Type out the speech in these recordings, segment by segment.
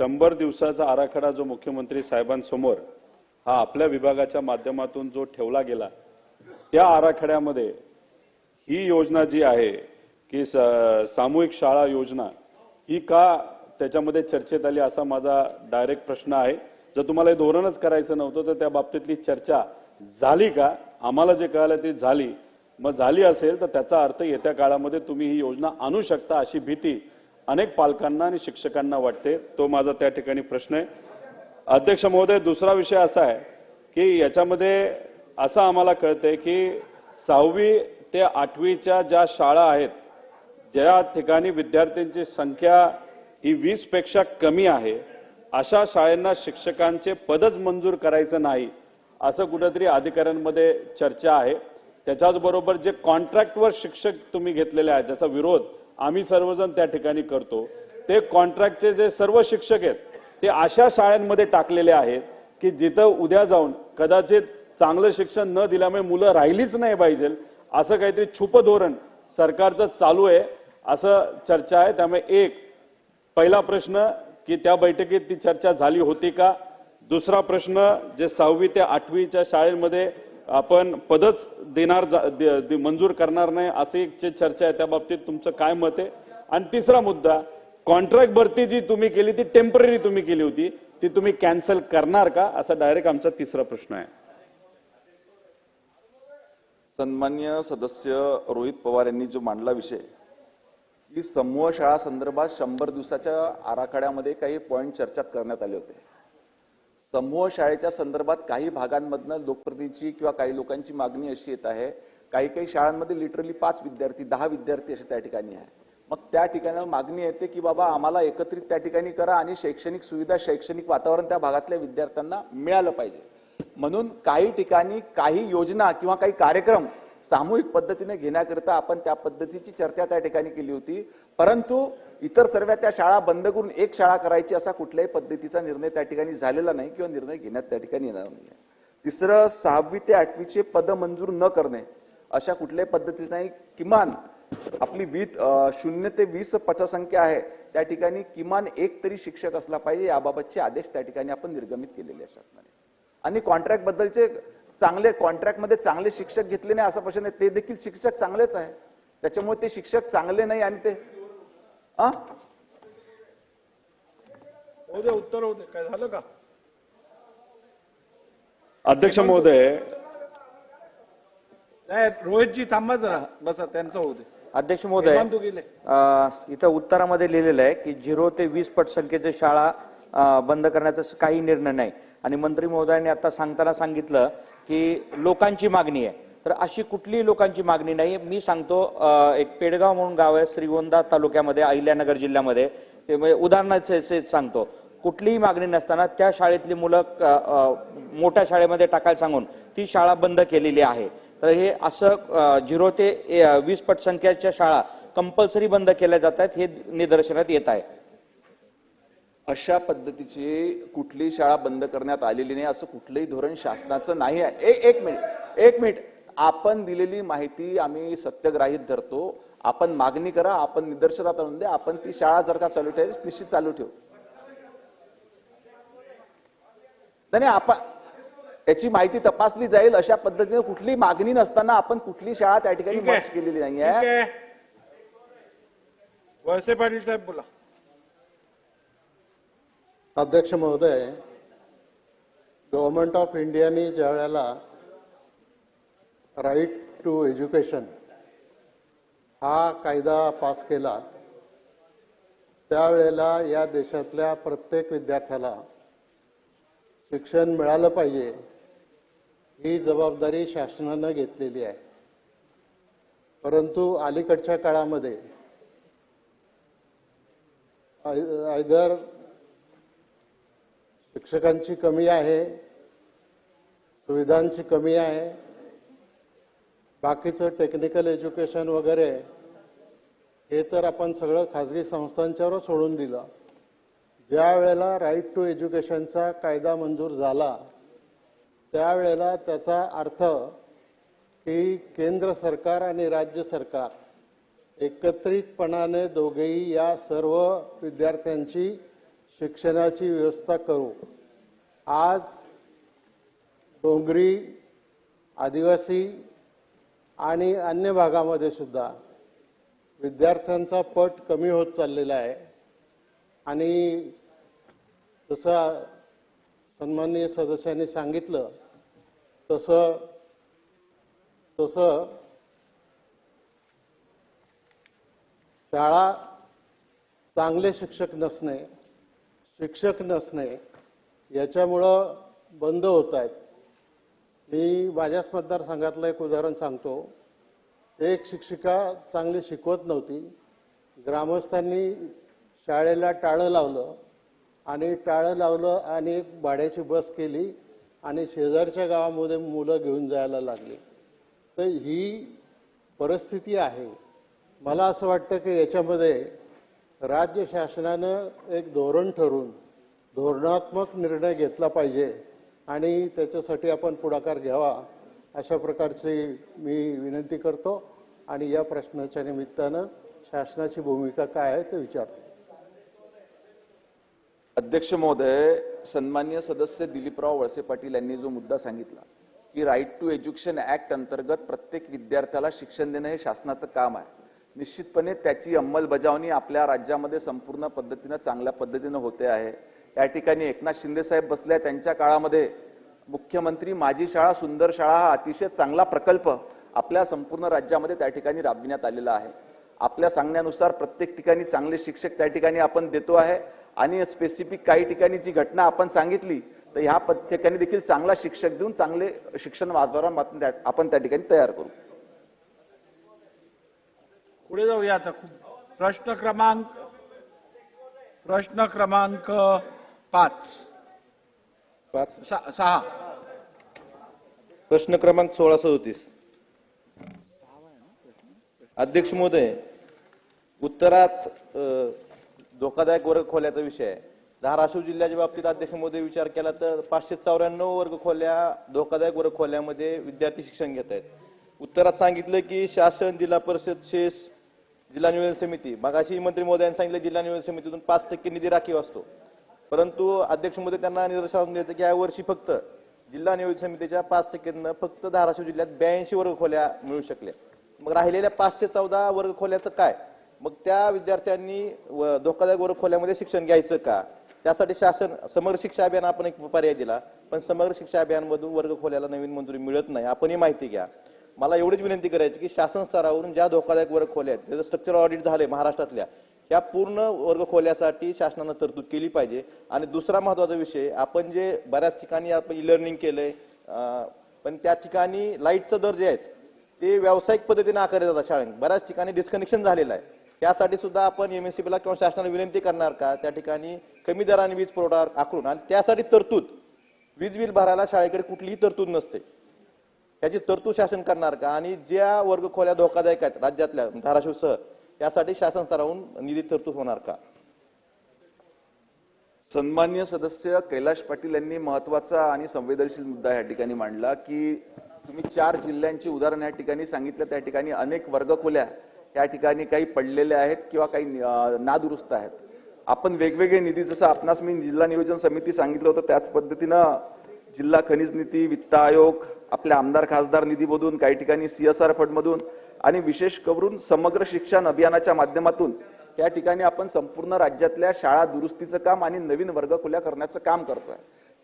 शंभर दिवसाचा आराखडा जो मुख्यमंत्री साहेबांसमोर हा आपल्या विभागाच्या माध्यमातून जो ठेवला गेला त्या आराखड्यामध्ये ही योजना जी आहे की स- सामूहिक शाळा योजना ही का त्याच्यामध्ये चर्चेत आली असा माझा डायरेक्ट प्रश्न आहे. जर तुम्हाला हे धोरणच करायचं नव्हतं तर त्या बाबतीतली चर्चा झाली का? आम्हाला जे कळालं ती झाली. मग झाली असेल तर त्याचा अर्थ येत्या काळामध्ये तुम्ही ही योजना आणू शकता अशी भीती अनेक पालकांना आणि शिक्षकांना वाटते तो माझा त्या ठिकाणी प्रश्न आहे. अध्यक्ष महोदय दुसरा विषय असा आहे की याच्यामध्ये असं आम्हाला कळतंय की सहावी ते आठवीच्या ज्या शाळा आहेत ज्या ठिकाणी विद्यार्थ्यांची संख्या ही वीसपेक्षा कमी आहे अशा शाळांना शिक्षकांचे पदच मंजूर करायचं नाही असं कुठेतरी अधिकाऱ्यांमध्ये चर्चा आहे. त्याच्याच बरोबर जे कॉन्ट्रॅक्टवर शिक्षक तुम्ही घेतलेले आहेत ज्याचा विरोध आम्ही सर्वजण त्या ठिकाणी करतो. ते कॉन्ट्रॅक्टचे जे सर्व शिक्षक आहेत ते अशा शाळांमध्ये टाकलेले आहेत की जिथं उद्या जाऊन कदाचित चांगलं शिक्षण न दिल्यामुळे मुलं राहिलीच नाही पाहिजे असं काहीतरी छुप धोरण सरकारचं चालू आहे असं चर्चा आहे. त्यामुळे एक पहिला प्रश्न की त्या बैठकीत ती चर्चा झाली होती का? दुसरा प्रश्न जे सहावी ते आठवीच्या शाळेमध्ये आपण पदच देणार जा- दे- दे- मंजूर करणार नाही अशी एक चर्चा आहे. त्या बाबतीत तुमचं काय मत आहे? आणि तिसरा मुद्दा कॉन्ट्रॅक्ट भरती जी तुम्ही केली ती टेंपररी तुम्ही केली होती ती तुम्ही कॅन्सल करणार का? असा डायरेक्ट आमचा तिसरा प्रश्न आहे. सन्मान्य सदस्य रोहित पवार यांनी जो मांडला विषय की समूह शाळा संदर्भात शंभर दिवसाच्या आराखड्यामध्ये काही पॉईंट चर्चा करण्यात आले होते. समूह शाळेच्या संदर्भात काही भागांमधनं लोकप्रतिनिधीची किंवा काही लोकांची मागणी अशी येत आहे काही काही शाळांमध्ये लिटरली पाच विद्यार्थी दहा विद्यार्थी असे त्या ठिकाणी आहे. मग त्या ठिकाणी मागणी येते की बाबा आम्हाला एकत्रित त्या ठिकाणी करा आणि शैक्षणिक सुविधा शैक्षणिक वातावरण त्या भागातल्या विद्यार्थ्यांना मिळालं पाहिजे. म्हणून काही ठिकाणी काही योजना किंवा काही कार्यक्रम सामूहिक पद्धतीने घेण्याकरिता आपण त्या पद्धतीची चर्चा त्या ठिकाणी केली होती. परंतु इतर सर्व त्या शाळा बंद करून एक शाळा करायची असा कुठल्याही पद्धतीचा निर्णय त्या ठिकाणी झालेला नाही किंवा निर्णय घेण्यात त्या ठिकाणी येणार नाही. तिसरं सहावी ते आठवीचे पद मंजूर न करणे अशा कुठल्याही पद्धतीचं नाही. किमान आपली वीस शून्य ते वीस पटसंख्या आहे त्या ठिकाणी किमान एक तरी शिक्षक असला पाहिजे याबाबतचे आदेश त्या ठिकाणी आपण निर्गमित केलेले शासनाने. आणि कॉन्ट्रॅक्ट बद्दलचे चांगले कॉन्ट्रॅक्टमध्ये चांगले शिक्षक घेतले नाही असा प्रश्न नाही ते देखील शिक्षक चांगलेच आहे. त्याच्यामुळे ते शिक्षक चांगले नाही आणि ते आ? होऊ दे उत्तर होऊ दे. काय झालं का? अध्यक्ष महोदय. नाही रोहितजी थांबा जरा. बसा त्यांचं होऊ दे. अध्यक्ष महोदय हेमंत तू गेले अ, इथं उत्तरामध्ये लिहिलेलं आहे की झिरो ते वीस पट संख्येच्या शाळा अ, बंद करण्याचा स- काही निर्णय नाही. आणि मंत्री महोदयांनी आता सांगताना सांगितलं की लोकांची मागणी आहे. तर अशी कुठलीही लोकांची मागणी नाही. मी सांगतो एक पेडगाव म्हणून गाव आहे श्रीगोंदा तालुक्यामध्ये अहिल्यानगर जिल्ह्यामध्ये. ते म्हणजे उदाहरणाचे सांगतो. कुठलीही मागणी नसताना त्या शाळेतली मुलं मोठ्या शाळेमध्ये टाकायला सांगून ती शाळा बंद केलेली आहे. तर हे असं झिरो ते वीस पट संख्याच्या शाळा कंपल्सरी बंद केल्या जात आहेत हे निदर्शनात येत आहे. अशा पद्धतीची कुठलीही शाळा बंद करण्यात आलेली नाही असं कुठलंही धोरण शासनाचं नाही आहे. ए- एक मिनिट एक मिनिट. आपण दिलेली माहिती आम्ही सत्यग्राहीत धरतो. आपण मागणी करा आपण निदर्शनात आणून द्या आपण ती शाळा जर का चालू ठेव निश्चित चालू ठेवू. नाही आपण याची माहिती तपासली जाईल अशा पद्धतीने कुठली मागणी नसताना आपण कुठली शाळा त्या ठिकाणी. मर्ज केलेली नाही आहे. वळसे पाटील साहेब बोला. अध्यक्ष महोदय गव्हर्नमेंट ऑफ इंडियाने ज्या वेळेला राईट टू एज्युकेशन हा कायदा पास केला त्यावेळेला या देशातल्या प्रत्येक विद्यार्थ्याला शिक्षण मिळालं पाहिजे ही जबाबदारी शासनानं घेतलेली आहे. परंतु अलीकडच्या काळामध्ये आयदर शिक्षकांची कमी आहे सुविधांची कमी आहे बाकीचं टेक्निकल एज्युकेशन वगैरे हे तर आपण सगळं खाजगी संस्थांच्यावर सोडून दिलं. ज्या वेळेला राईट टू एज्युकेशनचा कायदा मंजूर झाला त्यावेळेला त्याचा अर्थ की केंद्र सरकार आणि राज्य सरकार एकत्रितपणाने दोघेही या सर्व विद्यार्थ्यांची शिक्षणाची व्यवस्था करू. आज डोंगरी आदिवासी आणि अन्य भागामध्ये सुद्धा विद्यार्थ्यांचा पट कमी होत चाललेला आहे. आणि तसं सन्माननीय सदस्यांनी सांगितलं तसं तसं शाळा चांगले शिक्षक नसणे शिक्षक नसणे याच्यामुळं बंद होत आहेत. मी माझ्याच मतदारसंघातलं एक उदाहरण सांगतो. एक शिक्षिका चांगली शिकवत नव्हती. ग्रामस्थांनी शाळेला टाळं लावलं आणि टाळं लावलं आणि एक भाड्याची बस केली आणि शेजारच्या गावामध्ये मुलं घेऊन जायला लागली. तर ही परिस्थिती आहे. मला असं वाटतं की याच्यामध्ये राज्य शासनानं एक धोरण ठरून धोरणात्मक निर्णय घेतला पाहिजे. आणि त्याच्यासाठी आपण पुढाकार घ्यावा अशा प्रकारची मी विनंती करतो आणि या प्रश्नाच्या निमित्तानं शासनाची भूमिका काय आहे ते विचारतो. अध्यक्ष महोदय सन्मान्य सदस्य दिलीपराव वळसे पाटील यांनी जो मुद्दा सांगितला की राईट टू एज्युकेशन ऍक्ट अंतर्गत प्रत्येक विद्यार्थ्याला शिक्षण देणं हे शासनाचं काम आहे. निश्चितपणे त्याची अंमलबजावणी आपल्या राज्यामध्ये संपूर्ण पद्धतीनं चांगल्या पद्धतीनं होते आहे. या ठिकाणी एकनाथ शिंदे साहेब बसले त्यांच्या काळामध्ये मुख्यमंत्री माझी शाळा सुंदर शाळा हा अतिशय चांगला प्रकल्प आपल्या संपूर्ण राज्यामध्ये त्या ठिकाणी राबविण्यात आलेला आहे. आपल्या सांगण्यानुसार प्रत्येक ठिकाणी चांगले शिक्षक त्या ठिकाणी आपण देतो आहे. आणि स्पेसिफिक काही ठिकाणी जी घटना आपण सांगितली तर ह्या ठिकाणी देखील चांगला शिक्षक देऊन चांगले शिक्षण वातावरण आपण त्या- आपण त्या ठिकाणी तयार करू. पुढे जाऊया आता खूप. प्रश्न क्रमांक प्रश्न क्रमांक पाच. पाच? सा- सहा. प्रश्न क्रमांक सोळा सदोतीस. अध्यक्ष महोदय उत्तरात अ, धोकादायक वर्ग खोल्याचा विषय आहे. धाराशिव जिल्ह्याच्या बाबतीत अध्यक्ष महोदय विचार केला तर पाचशे चौऱ्याण्णव वर्ग खोल्या धोकादायक वर्ग खोल्यामध्ये विद्यार्थी शिक्षण घेत आहेत. उत्तरात सांगितलं की शासन जिल्हा परिषद शेष जिल्हा नियोजन समिती मगाशी मंत्री महोदयांनी सांगितलं जिल्हा नियोजन समितीतून पाच टक्के निधी राखीव असतो. परंतु अध्यक्ष महोदय त्यांना निदर्शनातून द्यायचं की यावर्षी फक्त जिल्हा नियोजन समितीच्या पाच टक्क्यांना फक्त धाराशिव जिल्ह्यात ब्याऐंशी वर्ग खोल्या मिळू शकल्या. मग राहिलेल्या पाचशे चौदा वर्ग खोल्याचं काय? मग त्या विद्यार्थ्यांनी व- धोकादायक वर्ग खोल्यामध्ये शिक्षण घ्यायचं का? त्यासाठी शासन समग्र शिक्षा अभियान आपण एक पर्याय दिला पण समग्र शिक्षा अभियानमधून वर्ग खोल्याला नवीन मंजुरी मिळत नाही. आपण ही माहिती घ्या. मला एवढीच विनंती करायची की शासन स्तरावरून ज्या धोकादायक वर्ग खोल्या आहेत त्याचं स्ट्रक्चर ऑडिट झाले महाराष्ट्रातल्या या पूर्ण वर्ग खोल्यासाठी शासनानं तरतूद केली पाहिजे. आणि दुसरा महत्त्वाचा विषय आपण जे बऱ्याच ठिकाणी आपण ई लर्निंग केलंय पण त्या ठिकाणी लाईटचं दर जे आहेत ते व्यावसायिक पद्धतीने आकारले जातात शाळेत. बऱ्याच ठिकाणी डिस्कनेक्शन झालेलं आहे. त्यासाठी सुद्धा आपण एमएससीबीला किंवा शासनाला विनंती करणार का त्या ठिकाणी कमी दराने वीज पुरवठा आखून आणि त्यासाठी तरतूद वीज बिल भरायला शाळेकडे कुठलीही तरतूद नसते. याची तरतूद शासन करणार का? आणि ज्या वर्ग खोल्या धोकादायक आहेत राज्यातल्या धाराशिवसह त्यासाठी शासन स्तरावरून निधी तरतूद होणार का? सन्मान्य सदस्य कैलाश पाटील यांनी महत्त्वाचा आणि संवेदनशील मुद्दा या ठिकाणी मांडला की तुम्ही चार जिल्ह्यांची उदाहरण या ठिकाणी सांगितलं त्या ठिकाणी अनेक वर्ग खोल्या या ठिकाणी काही पडलेल्या आहेत किंवा काही नादुरुस्त आहेत. आपण वेगवेगळे निधी जसं आपणास मी जिल्हा नियोजन समिती सांगितलं होतं त्याच पद्धतीनं जिल्हा खनिज नीती वित्त आयोग आपल्या आमदार खासदार निधीमधून काही ठिकाणी सीएसआर फंडमधून आणि विशेष करून समग्र शिक्षण अभियानाच्या माध्यमातून या ठिकाणी आपण संपूर्ण राज्यातल्या शाळा दुरुस्तीचं काम आणि नवीन वर्ग खुल्या करण्याचं काम करतोय.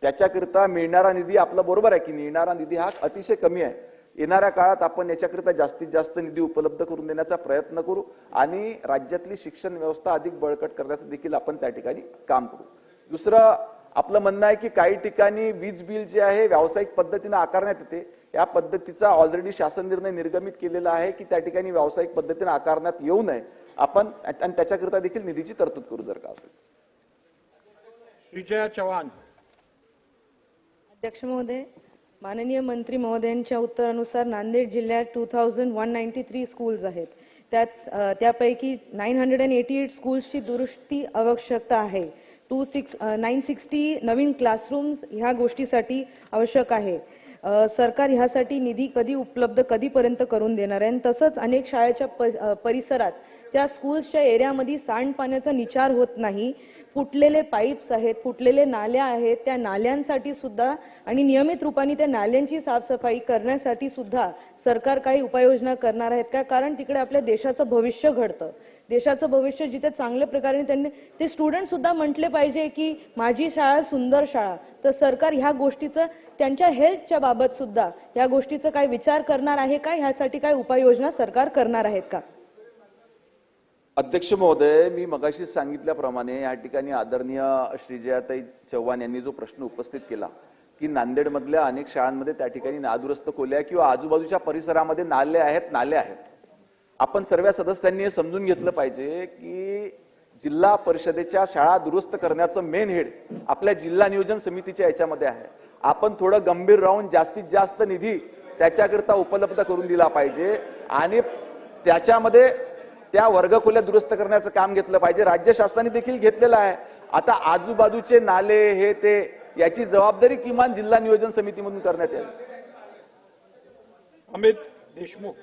त्याच्याकरिता मिळणारा निधी आपला बरोबर आहे की मिळणारा निधी हा अतिशय कमी आहे. येणाऱ्या काळात आपण याच्याकरिता जास्तीत जास्त निधी उपलब्ध करून देण्याचा प्रयत्न करू आणि राज्यातली शिक्षण व्यवस्था अधिक बळकट करण्याचं देखील आपण त्या ठिकाणी काम करू. दुसरं आपलं म्हणणं आहे की काही ठिकाणी वीज बिल जे आहे व्यावसायिक पद्धतीनं आकारण्यात येते. या पद्धतीचा ऑलरेडी शासन निर्णय निर्गमित केलेला आहे की त्या ठिकाणी व्यावसायिक पद्धतीने आकारण्यात येऊ नये. आपण आणि त्याच्याकरिता देखील निधीची तरतूद करू जर का असेल. श्रीजया चव्हाण. अध्यक्ष महोदय माननीय मंत्री महोदयांच्या उत्तरानुसार नांदेड जिल्ह्यात two thousand one ninety three schools आहेत. त्यात त्यापैकी nine hundred and eighty eight स्कूल्सची दुरुस्ती आवश्यकता आहे. टू सिक्स नाईन सिक्स्टी नवीन क्लासरूम्स ह्या गोष्टीसाठी आवश्यक आहे. सरकार ह्यासाठी निधी कधी उपलब्ध कधीपर्यंत करून देणार आहे? आणि तसंच अनेक शाळेच्या प- परिसरात त्या स्कूल्सच्या एरियामध्ये सांडपाण्याचा निचार होत नाही. फुटलेले पाईप्स आहेत फुटलेले नाल्या आहेत त्या नाल्यांसाठी सुद्धा आणि नियमित रूपाने त्या नाल्यांची साफसफाई करण्यासाठी सुद्धा सरकार काही उपाययोजना करणार आहेत का? कारण तिकडे आपल्या देशाचं भविष्य घडतं. देशाचं भविष्य जिथे चांगल्या प्रकारे त्यांनी ते स्टुडंट सुद्धा म्हटले पाहिजे की माझी शाळा सुंदर शाळा. तर सरकार ह्या गोष्टीचं त्यांच्या हेल्थच्या बाबत सुद्धा या गोष्टीचा काय विचार करणार आहे का? ह्यासाठी काय उपाययोजना सरकार करणार आहेत का? अध्यक्ष महोदय मी मगाशी सांगितल्याप्रमाणे या ठिकाणी आदरणीय श्रीजयाताई चव्हाण यांनी जो प्रश्न उपस्थित केला की नांदेडमधल्या अनेक शाळांमध्ये त्या ठिकाणी नादुरुस्त खोल्या किंवा आजूबाजूच्या परिसरामध्ये नाले आहेत नाले आहेत. आपण सर्व सदस्यांनी हे समजून घेतलं पाहिजे की जिल्हा परिषदेच्या शाळा दुरुस्त करण्याचं मेन हेड आपल्या जिल्हा नियोजन समितीच्या याच्यामध्ये आहे. आपण थोडं गंभीर राहून जास्तीत जास्त निधी त्याच्याकरता उपलब्ध करून दिला पाहिजे आणि त्याच्यामध्ये त्या वर्गखोल्या दुरुस्त करण्याचं काम घेतलं पाहिजे. राज्य शासनाने देखील घेतलेलं आहे. आता आजूबाजूचे नाले हे ते याची जबाबदारी किमान जिल्हा नियोजन समितीमधून करण्यात यावी अमित देशमुख.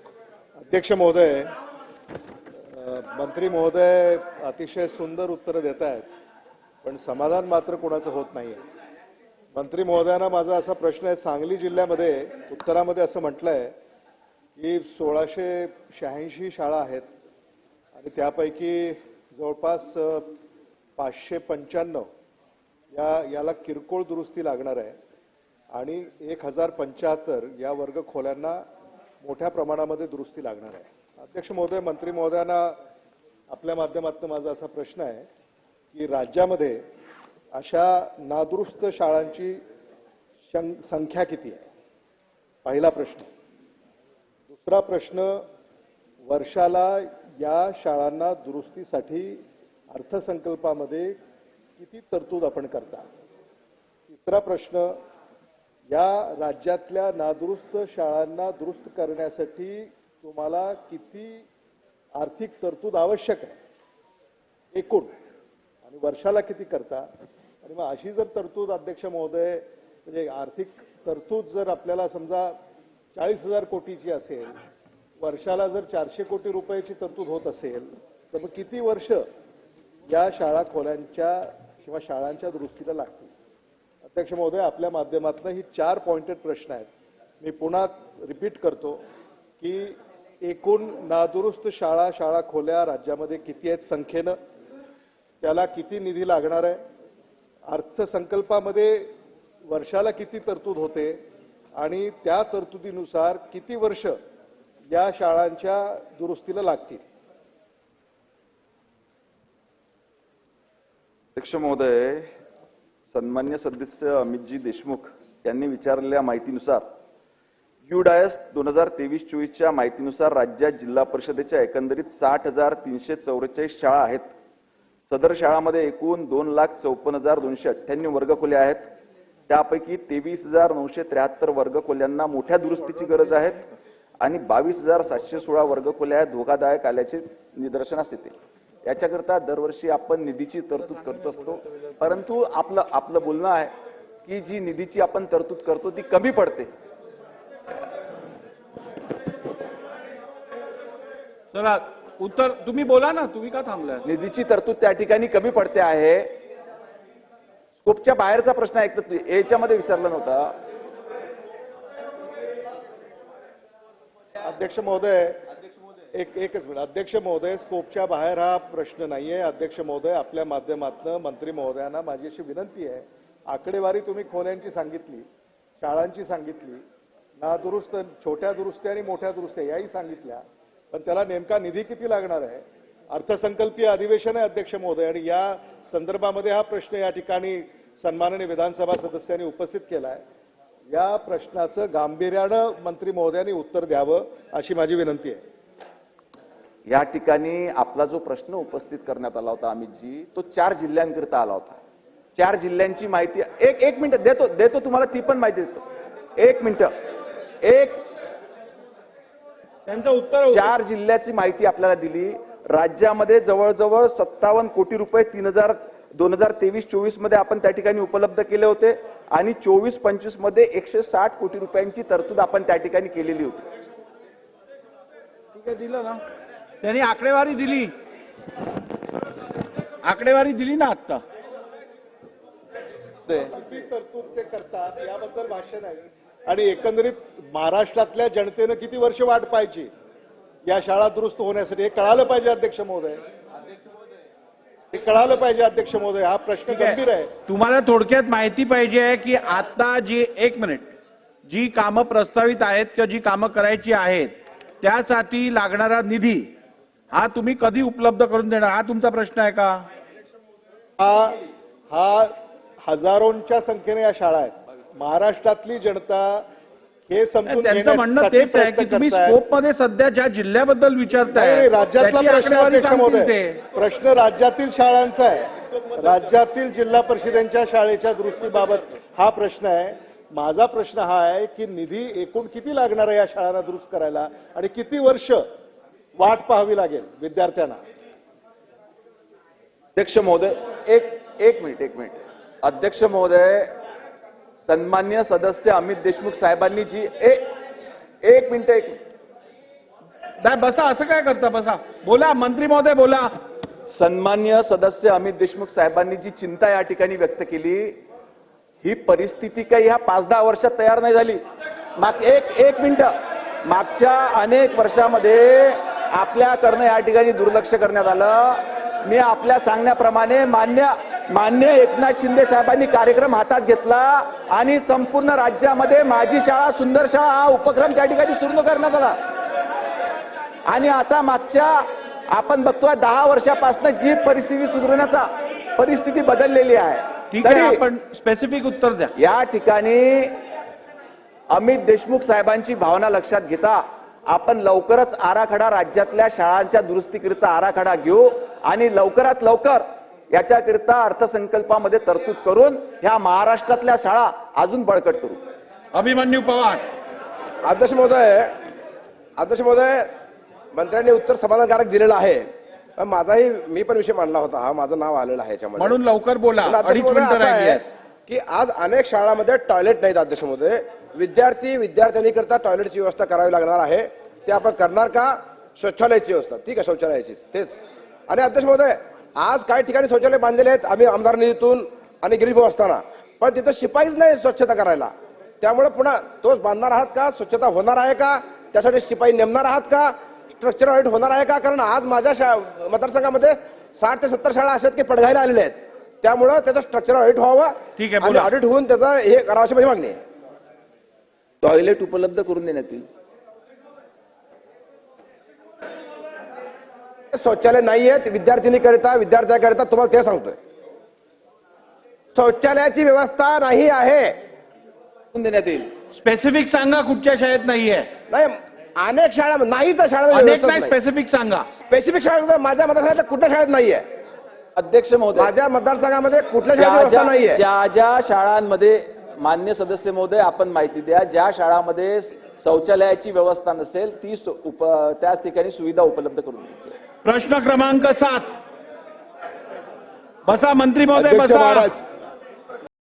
अध्यक्ष महोदय मंत्री महोदय अतिशय सुंदर उत्तरं देत आहेत पण समाधान मात्र कोणाचं होत नाहीये. मंत्री महोदयांना माझा असा प्रश्न आहे सांगली जिल्ह्यामध्ये उत्तरामध्ये असं म्हटलंय की सोळाशे शहाऐंशी शाळा आहेत आणि त्यापैकी जवळपास पाचशे पंच्याण्णव या याला किरकोळ दुरुस्ती लागणार आहे आणि एक हजार पंच्याहत्तर या वर्ग खोल्यांना मोठ्या प्रमाणामध्ये दुरुस्ती लागणार आहे. अध्यक्ष महोदय मंत्री महोदयांना आपल्या माध्यमातून माझा असा प्रश्न आहे की राज्यामध्ये अशा नादुरुस्त शाळांची शं- संख्या किती आहे? पहिला प्रश्न. दुसरा प्रश्न वर्षाला या शाळांना दुरुस्तीसाठी अर्थसंकल्पामध्ये किती तरतूद आपण करता? तिसरा प्रश्न या राज्यातल्या नादुरुस्त शाळांना दुरुस्त करण्यासाठी तुम्हाला किती आर्थिक तरतूद आवश्यक आहे? एकूण. आणि वर्षाला किती करता? आणि मग अशी जर तरतूद अध्यक्ष महोदय म्हणजे आर्थिक तरतूद जर आपल्याला समजा चाळीस हजार कोटीची असेल वर्षाला जर चारशे कोटी रुपयाची तरतूद होत असेल तर मग किती वर्ष या शाळा खोल्यांच्या किंवा शाळांच्या दुरुस्तीला लागतील? अध्यक्ष महोदय आपल्या माध्यमातून ही चार पॉइंटेड प्रश्न आहेत. मी पुन्हा रिपीट करतो की एकूण नादुरुस्त शाळा शाळा खोल्या राज्यामध्ये किती आहेत संख्येनं? त्याला किती निधी लागणार आहे? अर्थसंकल्पामध्ये वर्षाला किती तरतूद होते? आणि त्या तरतुदीनुसार किती वर्ष या शाळांच्या दुरुस्तीला लागतील? अध्यक्ष महोदय सन्मान्य सदस्य अमितजी देशमुख यांनी विचारलेल्या माहितीनुसार यू डायस दोन हजार तेवीस चोवीसच्या माहितीनुसार राज्यात जिल्हा परिषदेच्या एकंदरीत साठ हजार तीनशे चौवेचाळीस शाळा आहेत. सदर शाळामध्ये एकूण दोन लाख चौपन्न हजार दोनशे अठ्ठ्याण्णव वर्गखोल्या आहेत. त्यापैकी तेवीस हजार नऊशे त्र्याहत्तर वर्गखोल्यांना मोठ्या दुरुस्तीची गरज आहे आणि बावीस हजार सातशे सोळा वर्गखोल्या धोकादायक आल्याचे निदर्शनास येते. याच्याकरता दरवर्षी आपण निधीची तरतूद करत असतो. परंतु आपलं आपलं बोलणं आहे की जी निधीची आपण तरतूद करतो ती कमी पडते. चला उत्तर तुम्ही बोला ना तुम्ही का थांबलाय निधीची तरतूद त्या ठिकाणी कमी पडते आहे. स्कोपच्या बाहेरचा प्रश्न आहे एक तर याच्यामध्ये विचारला नव्हता. अध्यक्ष महोदय एक एकच मिनिट. अध्यक्ष महोदय स्कोपच्या बाहेर हा प्रश्न नाही आहे अध्यक्ष महोदय आपल्या माध्यमातून मंत्री महोदयांना माझी अशी विनंती आहे. आकडेवारी तुम्ही खोल्यांची सांगितली शाळांची सांगितली नादुरुस्त छोट्या दुरुस्त्या आणि मोठ्या दुरुस्त्या याही सांगितल्या. पण त्याला नेमका निधी किती लागणार आहे? अर्थसंकल्पीय अधिवेशन आहे अध्यक्ष महोदय आणि या संदर्भामध्ये हा प्रश्न या ठिकाणी सन्माननीय विधानसभा सदस्यांनी उपस्थित केला आहे या प्रश्नाचं गांभीर्यानं मंत्री महोदयांनी उत्तर द्यावं अशी माझी विनंती आहे. या ठिकाणी आपला जो प्रश्न उपस्थित करण्यात आला होता अमितजी तो चार जिल्ह्यांकरिता आला होता. चार जिल्ह्यांची माहिती एक एक मिनिट देतो देतो तुम्हाला ती पण माहिती देतो. एक मिनिट. एक त्यांचं उत्तर. चार जिल्ह्याची माहिती आपल्याला दिली. राज्यामध्ये जवळजवळ सत्तावन्न कोटी रुपये तीन हजार दोन हजार तेवीस चोवीसमध्ये आपण त्या ठिकाणी उपलब्ध केले होते आणि चोवीस पंचवीसमध्ये एकशे साठ कोटी रुपयांची तरतूद आपण त्या ठिकाणी केलेली होती. ठीक आहे दिलं ना. त्यांनी आकडेवारी दिली. आकडेवारी दिली ना आत्ता. किती तरतूद ते करतात याबद्दल भाष्य नाही. आणि एकंदरीत महाराष्ट्रातल्या जनतेनं किती वर्ष वाट पाहायची? या शाळा दुरुस्त होण्यासाठी. हे कळालं पाहिजे अध्यक्ष महोदय. हे कळालं पाहिजे अध्यक्ष महोदय. हा प्रश्न गंभीर आहे. तुम्हाला थोडक्यात माहिती पाहिजे आहे की आता जी एक मिनिट. जी कामं प्रस्तावित आहेत किंवा जी कामं करायची आहेत त्यासाठी लागणारा निधी हा तुम्ही कधी उपलब्ध करून देणार? हा तुमचा प्रश्न आहे का? हा हा हजारोंच्या संख्येने या शाळा आहेत. महाराष्ट्रातली जनता हे समजून त्यांचं म्हणणं तेच आहे की तुम्ही. स्कोपमध्ये सध्या ज्या जिल्ह्याबद्दल विचारताय राज्यातला प्रश्न प्रश्न राज्यातील शाळांचा आहे. राज्यातील जिल्हा परिषदेच्या शाळेच्या दुरुस्तीबाबत हा प्रश्न आहे. माझा प्रश्न हा आहे की निधी एकूण किती लागणार आहे या शाळांना दुरुस्त करायला? आणि किती वर्ष वाट पाहावी लागेल विद्यार्थ्यांना. अध्यक्ष महोदय एक एक मिनिट एक मिनिट. अध्यक्ष महोदय सन्मान्य सदस्य अमित देशमुख साहेबांनी जी एक एक मिनिट एक मिनिट. नाही बसा असं काय करता बसा. बोला मंत्री महोदय बोला. सन्मान्य सदस्य अमित देशमुख साहेबांनी जी चिंता या ठिकाणी व्यक्त केली ही परिस्थिती काही ह्या पाच दहा वर्षात तयार नाही झाली. माग एक एक मिनिट. मागच्या अनेक वर्षामध्ये आपल्याकडनं या ठिकाणी दुर्लक्ष करण्यात आलं. मी आपल्या सांगण्याप्रमाणे मान्य मान्य एकनाथ शिंदे साहेबांनी कार्यक्रम हातात घेतला आणि संपूर्ण राज्यामध्ये माझी शाळा सुंदर शाळा हा उपक्रम त्या ठिकाणी सुरू करण्यात आला. आणि आता मागच्या आपण बघतोय दहा वर्षापासून जी परिस्थिती सुधारण्याचा परिस्थिती बदललेली आहे. तरी आपण स्पेसिफिक उत्तर द्या. या ठिकाणी अमित देशमुख साहेबांची भावना लक्षात घेता आपण लवकरच आराखडा राज्यातल्या शाळांच्या दुरुस्तीकरिता आराखडा घेऊ आणि लवकरात लवकर याच्याकरिता अर्थसंकल्पामध्ये तरतूद करून ह्या महाराष्ट्रातल्या शाळा अजून बळकट करू. अभिमन्यू पवार. अध्यक्ष महोदय अध्यक्ष महोदय मंत्र्यांनी उत्तर समाधानकारक दिलेलं आहे. पण माझाही मी पण विषय मांडला होता. हा माझं नाव आलेलं आहे याच्यामध्ये. म्हणून लवकर बोला. अध्यक्ष महोदय असं आहे की आज अनेक शाळांमध्ये टॉयलेट नाहीत अध्यक्ष महोदय. विद्यार्थी विद्यार्थ्यांनी करता टॉयलेटची व्यवस्था करावी लागणार आहे. ते आपण करणार का? शौचालयाची व्यवस्था. ठीक आहे शौचालयाचीच तेच. आणि अध्यक्ष महोदय आज काही ठिकाणी शौचालय बांधलेले आहेत आम्ही आमदार निधीतून आणि गरीब असताना. पण तिथं शिपाईच नाही स्वच्छता करायला. त्यामुळे पुन्हा तोच बांधणार आहात का? स्वच्छता होणार आहे का? त्यासाठी शिपाई नेमणार आहात का? स्ट्रक्चर ऑडिट होणार आहे का? कारण आज माझ्या शा मतदारसंघामध्ये साठ ते सत्तर शाळा अशा आहेत की पडघायला आलेल्या आहेत. त्यामुळं त्याचं स्ट्रक्चर ऑडिट व्हावं ठीक आहे. ऑडिट होऊन त्याचं हे करावं अशी माझी मागणी आहे. टॉयलेट उपलब्ध करून देण्यात येईल. शौचालय नाही आहेत विद्यार्थिनीकरिता विद्यार्थ्याकरिता तुम्हाला ते सांगतोय. शौचालयाची व्यवस्था नाही आहे. करून देण्यात येईल. स्पेसिफिक सांगा कुठच्या शाळेत नाहीये. नाही अनेक शाळा नाहीच शाळा स्पेसिफिक सांगा. स्पेसिफिक शाळा माझ्या मतदारसंघात कुठल्या शाळेत नाहीये. अध्यक्ष महोदय. माझ्या मतदारसंघामध्ये कुठल्या ज्या नाहीये. ज्या ज्या शाळांमध्ये मान्य सदस्य महोदय आपण माहिती द्या ज्या शाळांमध्ये शौचालयाची व्यवस्था नसेल ती सु- उप त्याच ठिकाणी सुविधा उपलब्ध करून प्रश्न क्रमांक सात. बसा मंत्री महोदय बसा. महाराज.